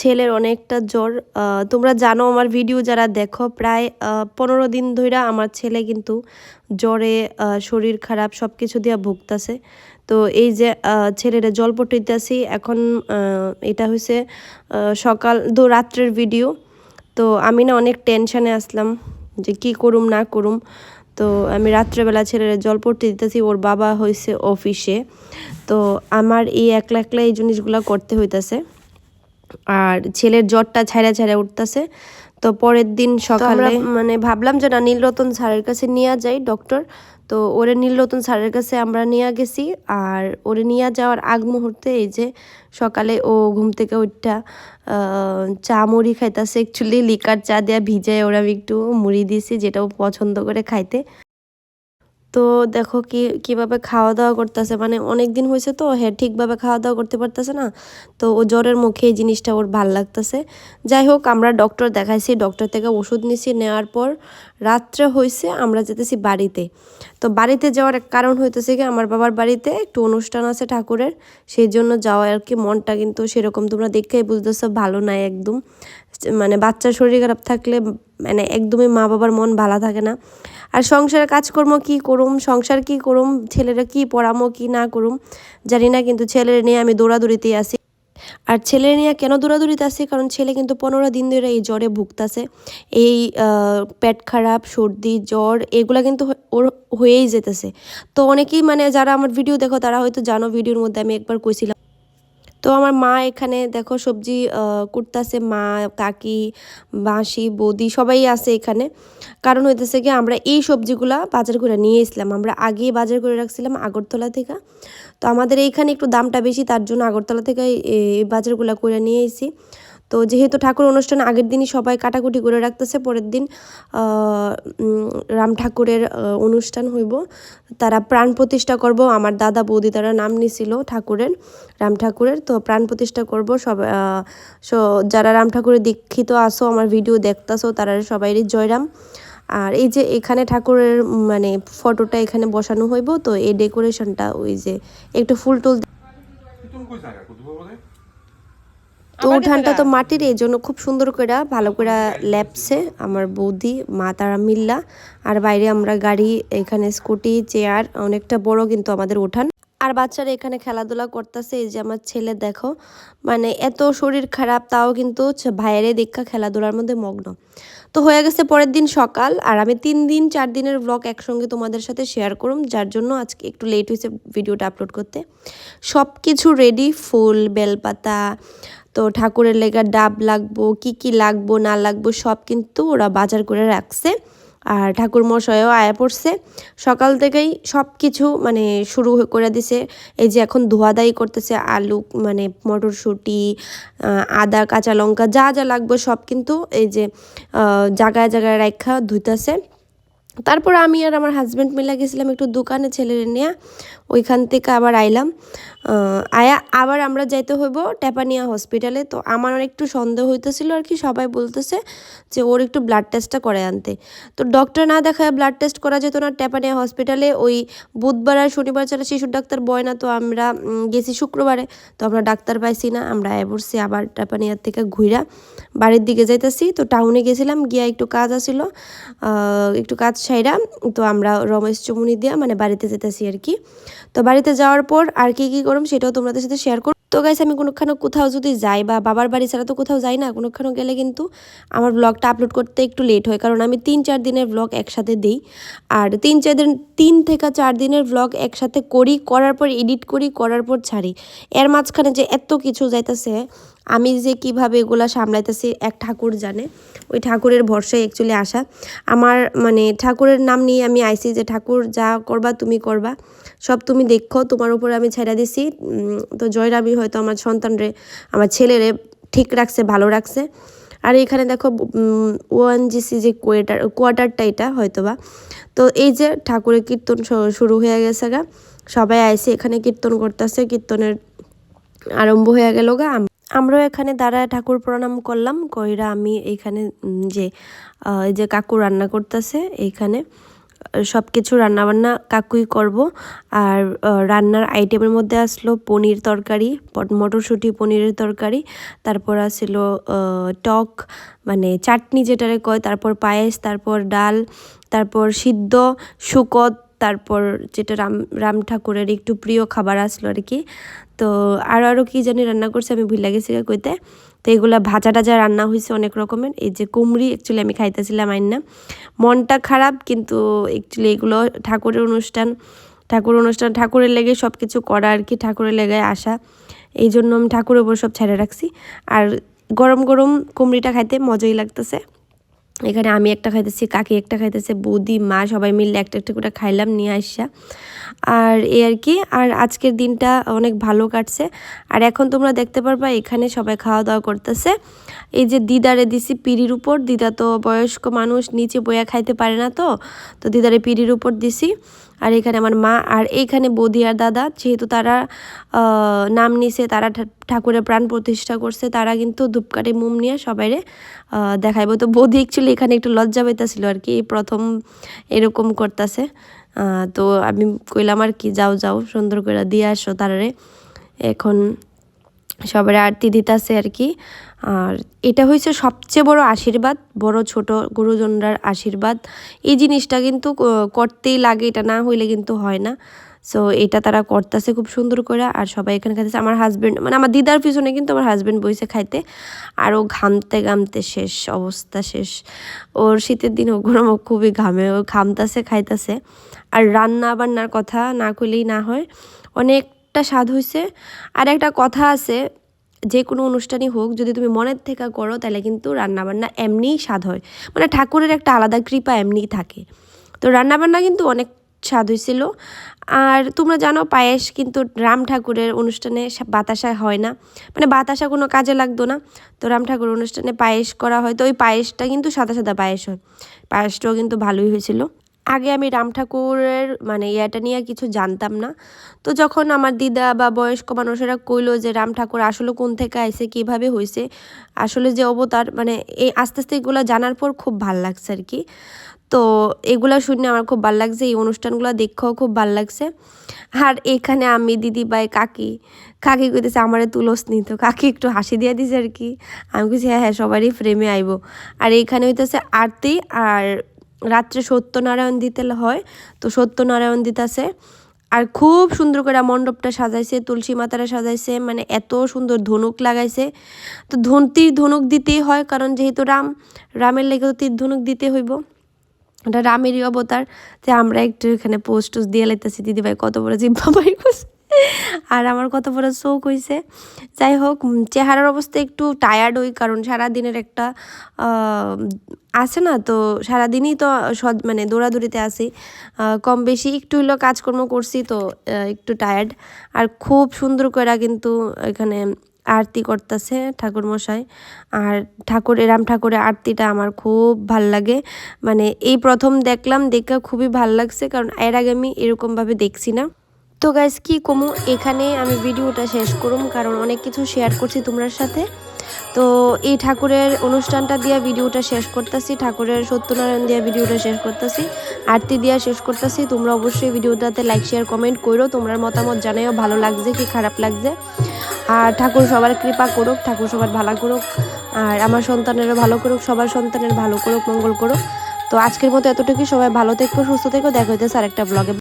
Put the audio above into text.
ছেলের অনেকটা জ্বর তোমরা জানো আমার ভিডিও যারা দেখো, প্রায় পনেরো দিন ধরে আমার ছেলে কিন্তু জ্বরে শরীর খারাপ সব কিছু দিয়ে ভুগতাছে। তো এই যে ছেলেরা জল পটাইতেছি, এখন এটা হয়েছে সকাল, দু রাত্রের ভিডিও তো আমি না অনেক টেনশানে আসলাম যে কি করুম, না করুম। তো আমি রাত্রেবেলা ছেলের জল পড়তে দিতেছি, ওর বাবা হয়েছে অফিসে তো আমার এই একলা একলা এই জিনিসগুলো করতে হইতাছে। আর ছেলের জ্বরটা ছাইড়া ছাইড়া উঠতেছে। তো পরের দিন সকালে মানে ভাবলাম যে না নীলরতন স্যারের কাছে নিয়ে যাই ডক্টর তো ওরে নীলরতন স্যারের কাছে আমরা নিয়ে গেছি। আর ওরে নিয়ে যাওয়ার আগ মুহূর্তে এই যে সকালে ও ঘুম থেকে আহ, চা মুড়ি খাইতেছে। অ্যাকচুয়ালি লিকার চা দেওয়া ভিজায় ওরা আমি একটু মুড়ি দিয়েছি যেটা ও পছন্দ করে খাইতে। তো দেখো কি, কীভাবে খাওয়া দাওয়া করতেছে। মানে অনেক দিন হয়েছে তো হ্যাঁ ঠিকভাবে খাওয়া দাওয়া করতে পারতেছে না। তো ও জ্বরের মুখে এই জিনিসটা ওর ভালো লাগতেছে। যাই হোক, আমরা ডক্টর দেখাইছি। ডক্টর থেকে ওষুধ নিছি নেওয়ার পর রাত্রে হয়েছে আমরা যেতেছি বাড়িতে। তো বাড়িতে যাওয়ার কারণ হইতেছে কি, আমার বাবার বাড়িতে একটু অনুষ্ঠান আছে ঠাকুরের, সেই জন্য যাওয়া আর কি মনটা কিন্তু সেরকম। তোমরা দেখেই বুঝতেছো, ভালো নাই একদম। মানে বাচ্চার শরীর খারাপ থাকলে মানে একদমই মা বাবার মন ভালো থাকে না। আর সংসারের কাজকর্ম কি করুম, সংসার কি করুম, ছেলেরা কি পড়ামো, কি না করুম, জানি না, কিন্তু ছেলের নিয়ে আমি দৌড়াদৌড়িতেই আসি আর ছেলে নিয়ে কেন দৌড়াদৌড়িতে আসে? কারণ ছেলে কিন্তু পনেরো দিন ধরে এই জ্বরে ভুগতাছে। এই পেট খারাপ, সর্দি, জ্বর, এগুলা কিন্তু ওর হয়েই যেতেছে। তো অনেকেই মানে যারা আমার ভিডিও দেখো, তারা হয়তো জানো ভিডিওর মধ্যে আমি একবার কইছিলাম তো আমার মা এখানে, দেখো সবজি কুটতাছে মা, কাকি, বাঁশি, বৌদি সবাই আছে এখানে। কারণ হইতেছে কি, আমরা এই সবজিগুলা বাজার করে নিয়ে এসলাম আমরা আগে বাজার করে রাখছিলাম আগরতলা থেকে। তো আমাদের এইখানে একটু দামটা বেশি, তার জন্য আগরতলা থেকে এই বাজারগুলো করে নিয়ে এসি তো যেহেতু ঠাকুর অনুষ্ঠান আগের দিনই সবাই কাটাকুটি করে রাখতেছে, পরের দিন রাম ঠাকুরের অনুষ্ঠান হইব। তারা প্রাণ প্রতিষ্ঠা করব, আমার দাদা বৌদি তারা নাম নিছিল ঠাকুরের, রাম ঠাকুরের। তো প্রাণ প্রতিষ্ঠা করব, সব যারা রাম ঠাকুরের দীক্ষিত আসো আমার ভিডিও দেখতাছো, তারা সবাইরই জয়রাম। আর এই যে এখানে ঠাকুরের মানে ফটোটা এখানে বসানো হইব, তো এই ডেকোরেশনটা ওই যে একটু ফুল টুল তুমি কই জায়গা কত বলে তো উঠানটা তো মাটির এই জন্য খুব সুন্দর করে ভালো করে ল্যাপসে আমার বৌদি মা তারা মিল্লা। আর বাইরে আমরা গাড়ি এখানে স্কুটি চেয়ার অনেকটা বড় কিন্তু আমাদের উঠান। আর বাচ্চারা এখানে খেলাধুলা করতেছে এই যে আমার ছেলে দেখো। মানে এত শরীর খারাপ তাও কিন্তু ভাইয়েরে দেখা খেলাধুলার মধ্যে মগ্ন। তো হয়ে গেছে পরের দিন সকাল আর আমি তিন দিন চার দিনের ব্লগ একসঙ্গে তোমাদের সাথে শেয়ার করুম যার জন্য আজকে একটু লেট হয়েছে ভিডিওটা আপলোড করতে। সব কিছু রেডি ফুল বেলপাতা তো ঠাকুরের লেগা ডাব লাগবো, কি কি লাগবো, না লাগবো, সব কিন্তু ওরা বাজার করে রাখছে। আর ঠাকুর মশাইও আয়া পড়ছে। সকাল থেকেই সব কিছু মানে শুরু করে দিছে। এই যে এখন ধোয়াদাই করতেছে আলু মানে মটরশুঁটি আদা, কাঁচা লঙ্কা, যা যা লাগবে সব কিন্তু এই যে জায়গায় জায়গায় রাখা ধুইতাছে। তারপর আমি আর আমার হাজব্যান্ড মিলে গেছিলাম একটু দোকানে ছেলের নিয়ে। ওইখান থেকে আবার আইলাম। আয়া, আবার আমরা যাইতে হইব ট্যাপানিয়া হসপিটালে। তো আমার একটু সন্দেহ হইতেছিল আর কি, সবাই বলতেছে যে ওর একটু ব্লাড টেস্টটা করে আনতে। তো ডক্টর না দেখায় ব্লাড টেস্ট করা যেত না টেপানিয়া হসপিটালে, ওই বুধবার আর শনিবার ছাড়া শিশুর ডাক্তার বয় না, তো আমরা গেছি শুক্রবারে। তো আমরা ডাক্তার পাইছি না, আমরা পড়ছি আবার ট্যাপানিয়ার থেকে ঘুরা বাড়ির দিকে যাইতেছি। তো টাউনে গেছিলাম, গিয়া একটু কাজ আসিল একটু কাজ সাইরা, তো আমরা রমেশ চমুনি দিয়া মানে বাড়িতে যেতেছি আর কি। তো বাড়িতে যাওয়ার পর আর কি কি করুম, সেটাও তোমাদের সাথে শেয়ার করো তো গাইস আমি কোনোখানে কোথাও যদি যাই বা বাবার বাড়ি ছাড়া তো কোথাও যাই না কোনোক্ষণ গেলে কিন্তু আমার ব্লগটা আপলোড করতে একটু লেট হয়। কারণ আমি তিন, চার দিনের ব্লগ একসাথে দিই। আর তিন, চার দিন, তিন থেকে চার দিনের ব্লগ একসাথে করি, করার পর এডিট করি, করার পর ছাড়ি। এর মাঝখানে যে এত কিছু যাইতেছে আমি যে কীভাবে এগুলা সামলাইতেছি, এক ঠাকুর জানে। ওই ঠাকুরের ভরসায় অ্যাকচুয়ালি আসা। আমার মানে ঠাকুরের নাম নিয়ে আমি আইসি যে, ঠাকুর, যা করবা তুমি করবা। সব তুমি দেখো, তোমার উপরে আমি ছেড়ে দিছি। তো জয়রামি হয়তো আমার সন্তানরে, আমার ছেলেরে ঠিক রাখছে, ভালো রাখছে। আর এখানে দেখো ওএনজিসি যে কোয়ার্টার, কোয়ার্টারটা এটা হয়তো বা তো এই যে ঠাকুরের কীর্তন শুরু হয়ে গেছে গা। সবাই আইসে এখানে কীর্তন করতেছে, কীর্তনের আরম্ভ হয়ে গেল গা। আমরাও এখানে দাঁড়ায় ঠাকুর প্রণাম করলাম, কইরা আমি এইখানে যে এই যে কাকু রান্না করতেছে এইখানে সব কিছু রান্নাবান্না কাকুই করব। আর রান্নার আইটেমের মধ্যে আসলো পনির তরকারি মটরশুঁটি পনিরের তরকারি, তারপর আসলো টক মানে চাটনি যেটারে কয়, তারপর পায়েস, তারপর ডাল, তারপর সিদ্ধ, শুকত, তারপর যেটা রাম রাম ঠাকুরের একটু প্রিয় খাবার আসলো আর কি তো আরও আরও কী জানি রান্না করছে আমি ভুল গেছি গা কইতে। তো এগুলা ভাজা টাজা রান্না হয়েছে অনেক রকমের। এই যে কুমড়ি অ্যাকচুয়ালি আমি খাইতেছিলাম আইন। না মনটা খারাপ, কিন্তু অ্যাকচুয়ালি এগুলো ঠাকুরের অনুষ্ঠান। ঠাকুর অনুষ্ঠান, ঠাকুরের লেগে সব কিছু করা আর কি, ঠাকুরের লেগে আসা। এই জন্য আমি ঠাকুরের উপর সব ছেড়ে রাখছি। আর গরম গরম কুমড়িটা খাইতে মজাই লাগতেছে। এখানে আমি একটা খাইতেছি, কাকি একটা খাইতেছে, বৌদি, মা সবাই মিলে একটা একটা করে খাইলাম, নিয়ে আসা আর এই আর কি, আর আজকের দিনটা অনেক ভালো কাটছে। আর এখন তোমরা দেখতে পারবা, এখানে সবাই খাওয়া দাওয়া করতেছে। এই যে দিদারে দিছি পিড়ির উপর, দিদা তো বয়স্ক মানুষ, নিচে বইয়া খাইতে পারে না তো তো দিদারে পিড়ির উপর দিছি। আর এখানে আমার মা, আর এইখানে বৌদি আর দাদা, যেহেতু তারা নাম নিছে, তারা ঠাকুরের প্রাণ প্রতিষ্ঠা করছে, তারা কিন্তু ধূপকাঠি মোম নিয়ে সবাইরে দেখাইবো। তো বৌদি অ্যাকচুয়ালি এখানে একটু লজ্জা পাইতেছিল আর কি প্রথম এরকম করতেছে। তো আমি কইলাম আর কি, যাও যাও, সুন্দর করে দিয়ে আসো তারারে। এখন সবার আরতি দিতাছে আর কি। আর এটা হয়েছে সবচেয়ে বড় আশীর্বাদ, বড় ছোট গুরুজনরার আশীর্বাদ। এই জিনিসটা কিন্তু করতেই লাগে, এটা না হইলে কিন্তু হয় না। সো এটা তারা করতেছে খুব সুন্দর করে, আর সবাই এখানে খাইতেছে। আমার হাজব্যান্ড মানে আমার দিদার পিছনে কিন্তু আমার হাজব্যান্ড বইছে খাইতে। আর ও ঘামতে ঘামতে শেষ, অবস্থা শেষ। ওর শীতের দিন ও গরম খুবই ঘামে, ও ঘামতাছে, খাইতাছে। আর রান্না বান্নার কথা না করলেই না হয়, অনেকটা স্বাদ হয়েছে আর একটা কথা আছে যে কোনো অনুষ্ঠানই হোক, যদি তুমি মনের থেকে করো, তাহলে কিন্তু রান্নাবান্না এমনিই স্বাদ হয়। মানে ঠাকুরের একটা আলাদা কৃপা এমনিই থাকে। তো রান্নাবান্না কিন্তু অনেক স্বাদ হয়েছিল আর তোমরা জানো, পায়েস কিন্তু রাম ঠাকুরের অনুষ্ঠানে বাতাসা হয় না। মানে বাতাসা কোনো কাজে লাগতো না। তো রাম ঠাকুরের অনুষ্ঠানে পায়েস করা হয়। তো ওই পায়েসটা কিন্তু সাদা সাদা পায়েস হয়। পায়েসটাও কিন্তু ভালোই হয়েছিল। আগে আমি রাম ঠাকুরের মানে ইয়েটা নিয়ে কিছু জানতাম না। তো যখন আমার দিদা বা বয়স্ক মানুষেরা কইলো যে রাম ঠাকুর আসলে কোন থেকে আইসে কীভাবে হয়েছে আসলে যে অবতার মানে এই আস্তে আস্তে এগুলো জানার পর খুব ভালো লাগছে আর কি। তো এগুলা শুনে আমার খুব ভালো লাগছে, এই অনুষ্ঠানগুলো দেখেও খুব ভালো লাগছে। আর এখানে আমি দিদি ভাই কাকি কাকি কইতেছে আমারে তুলস তো কাকি একটু হাসি দিয়ে দিছে আর কি। আমি কইছি হ্যাঁ হ্যাঁ সবারই ফ্রেমে আইবো। আর এইখানে হইতেছে আরতি আর রাত্রে সত্যনারায়ণ দিতে হয়। তো সত্যনারায়ণ দিতেছে। আর খুব সুন্দর করে মণ্ডপটা সাজাইছে, তুলসী মাতারা সাজাইছে মানে এত সুন্দর ধনুক লাগাইছে। তো ধন তীর ধনুক দিতেই হয়, কারণ যেহেতু রাম, রামের লেগে তো তীর ধনুক দিতে হইব। ওটা রামেরই অবতার। যে আমরা একটু এখানে পোস্ট দিয়ে লাইতেছি। দিদিভাই কত বড় বাই করছে। আর আমার কত বড় চোখ হইছে। যাই হোক চেহারার অবস্থা একটু টায়ার্ড ওই, কারণ সারা দিনের একটা আছে না, তো সারাদিনই তো সদ মানে দৌড়াদৌড়িতে আসি কম বেশি একটু হলেও কাজকর্ম করছি, তো একটু টায়ার্ড আর খুব সুন্দর করে কিন্তু এখানে আরতি করতেছে ঠাকুর মশাই আর ঠাকুর এরাম ঠাকুরের আরতিটা আমার খুব ভালো লাগে। মানে এই প্রথম দেখলাম, দেখে খুবই ভালো লাগছে, কারণ এর আগে আমি এরকমভাবে দেখছি না। তো গাইজ কি কমু? এখানে আমি ভিডিওটা শেষ করুম, কারণ অনেক কিছু শেয়ার করছি তোমার সাথে। তো এই ঠাকুরের অনুষ্ঠানটা দিয়া ভিডিওটা শেষ করতেছি, ঠাকুরের সত্যনারায়ণ দিয়া ভিডিওটা শেষ করতেছি, আরতি দিয়া শেষ করতেছি। তোমরা অবশ্যই ভিডিওটাতে লাইক শেয়ার কমেন্ট করো তোমরা মতামত জানাইও, ভালো লাগছে কি খারাপ লাগছে। আর ঠাকুর সবার কৃপা করুক, ঠাকুর সবার ভালো করুক, আর আমার সন্তানেরও ভালো করুক, সবার সন্তানের ভালো করুক, মঙ্গল করুক। তো আজকের মতো এতটুকুই, সবাই ভালো থেকো, সুস্থ থেকো, দেখা হইতেছে আরেকটা ব্লগে